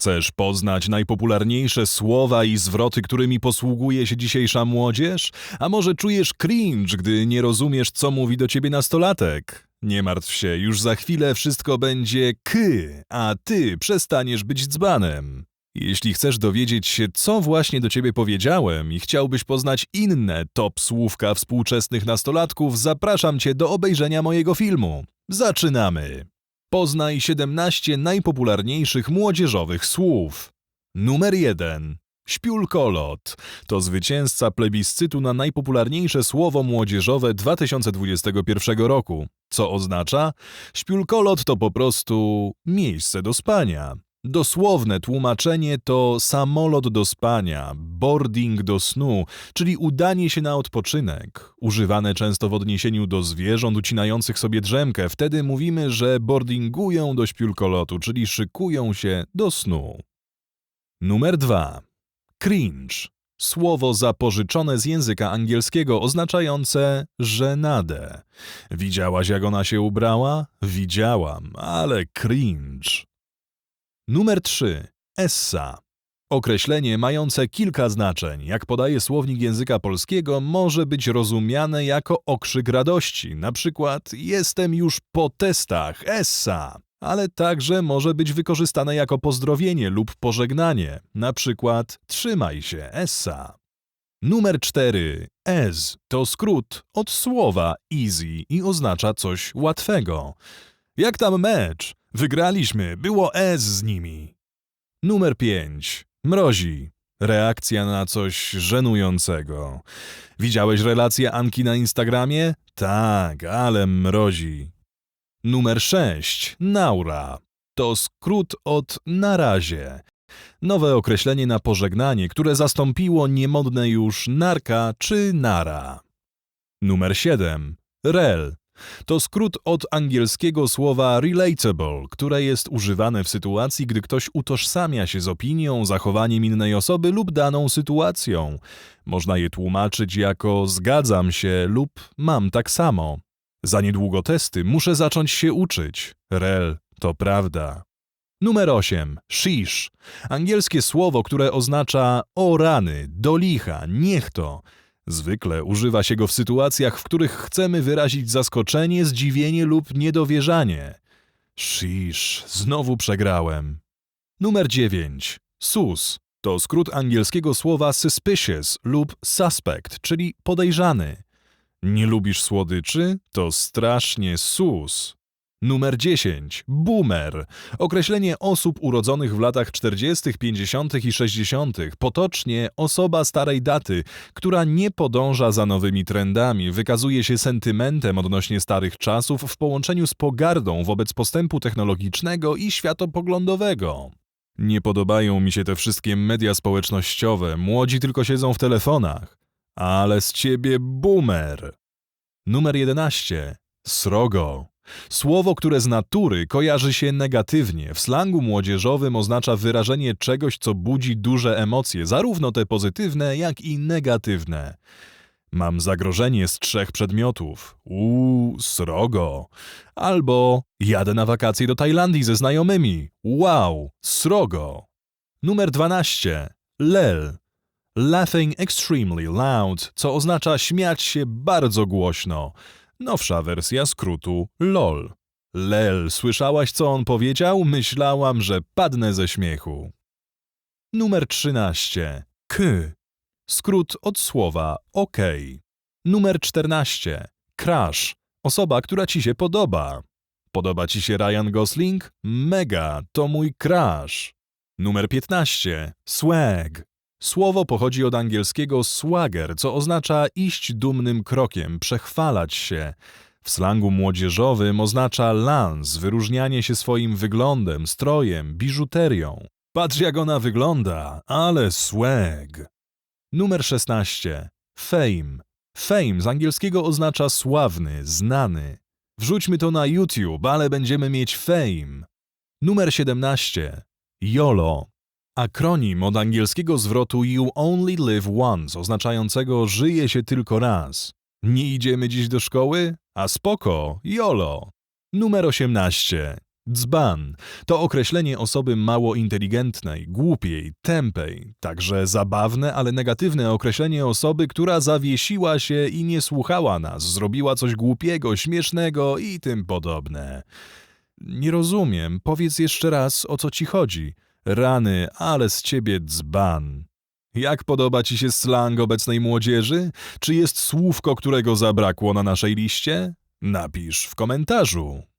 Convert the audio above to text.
Chcesz poznać najpopularniejsze słowa i zwroty, którymi posługuje się dzisiejsza młodzież? A może czujesz cringe, gdy nie rozumiesz, co mówi do ciebie nastolatek? Nie martw się, już za chwilę wszystko będzie ky, a ty przestaniesz być dzbanem. Jeśli chcesz dowiedzieć się, co właśnie do ciebie powiedziałem i chciałbyś poznać inne top słówka współczesnych nastolatków, zapraszam cię do obejrzenia mojego filmu. Zaczynamy! Poznaj 17 najpopularniejszych młodzieżowych słów. Numer 1. Śpiulkolot to zwycięzca plebiscytu na najpopularniejsze słowo młodzieżowe 2021 roku. Co oznacza? Śpiulkolot to po prostu miejsce do spania. Dosłowne tłumaczenie to samolot do spania, boarding do snu, czyli udanie się na odpoczynek. Używane często w odniesieniu do zwierząt ucinających sobie drzemkę. Wtedy mówimy, że boardingują do śpiulkolotu, czyli szykują się do snu. Numer 2. Cringe. Słowo zapożyczone z języka angielskiego oznaczające żenadę. Widziałaś, jak ona się ubrała? Widziałam, ale cringe. Numer 3. Essa. Określenie mające kilka znaczeń, jak podaje słownik języka polskiego, może być rozumiane jako okrzyk radości, na przykład jestem już po testach, essa, ale także może być wykorzystane jako pozdrowienie lub pożegnanie, na przykład trzymaj się, essa. Numer 4. Ez to skrót od słowa easy i oznacza coś łatwego. Jak tam mecz? Wygraliśmy, było S z nimi. Numer 5. Mrozi. Reakcja na coś żenującego. Widziałeś relację Anki na Instagramie? Tak, ale mrozi. Numer 6. Naura. To skrót od na razie. Nowe określenie na pożegnanie, które zastąpiło niemodne już narka czy nara. Numer 7. Rel to skrót od angielskiego słowa relatable, które jest używane w sytuacji, gdy ktoś utożsamia się z opinią, zachowaniem innej osoby lub daną sytuacją. Można je tłumaczyć jako zgadzam się lub mam tak samo. Za niedługo testy, muszę zacząć się uczyć. Rel, to prawda. Numer 8. Shish. Angielskie słowo, które oznacza o rany, do licha, niech to. Zwykle używa się go w sytuacjach, w których chcemy wyrazić zaskoczenie, zdziwienie lub niedowierzanie. Shish, znowu przegrałem. Numer 9. Sus. To skrót angielskiego słowa suspicious lub suspect, czyli podejrzany. Nie lubisz słodyczy? To strasznie sus. Numer 10. Boomer. Określenie osób urodzonych w latach 40., 50. i 60. Potocznie osoba starej daty, która nie podąża za nowymi trendami, wykazuje się sentymentem odnośnie starych czasów w połączeniu z pogardą wobec postępu technologicznego i światopoglądowego. Nie podobają mi się te wszystkie media społecznościowe, młodzi tylko siedzą w telefonach. Ale z ciebie boomer. Numer 11. Srogo. Słowo, które z natury kojarzy się negatywnie, w slangu młodzieżowym oznacza wyrażenie czegoś, co budzi duże emocje, zarówno te pozytywne, jak i negatywne. Mam zagrożenie z trzech przedmiotów. Uuu, srogo. Albo jadę na wakacje do Tajlandii ze znajomymi. Wow, srogo. Numer 12. Lel. Laughing extremely loud, co oznacza śmiać się bardzo głośno. Nowsza wersja skrótu LOL. Lel, słyszałaś co on powiedział? Myślałam, że padnę ze śmiechu. Numer 13. K. Skrót od słowa OK. Numer 14. Crush. Osoba, która ci się podoba. Podoba ci się Ryan Gosling? Mega, to mój crush. Numer 15. Swag. Słowo pochodzi od angielskiego swagger, co oznacza iść dumnym krokiem, przechwalać się. W slangu młodzieżowym oznacza lans, wyróżnianie się swoim wyglądem, strojem, biżuterią. Patrz jak ona wygląda, ale swag. Numer 16. Fame. Fame z angielskiego oznacza sławny, znany. Wrzućmy to na YouTube, ale będziemy mieć fame. Numer 17. YOLO. Akronim od angielskiego zwrotu You Only Live Once, oznaczającego żyje się tylko raz. Nie idziemy dziś do szkoły? A spoko, YOLO. Numer 18. Dzban to określenie osoby mało inteligentnej, głupiej, tępej, także zabawne, ale negatywne określenie osoby, która zawiesiła się i nie słuchała nas, zrobiła coś głupiego, śmiesznego i tym podobne. Nie rozumiem, powiedz jeszcze raz, o co ci chodzi. Rany, ale z ciebie dzban. Jak podoba ci się slang obecnej młodzieży? Czy jest słówko, którego zabrakło na naszej liście? Napisz w komentarzu.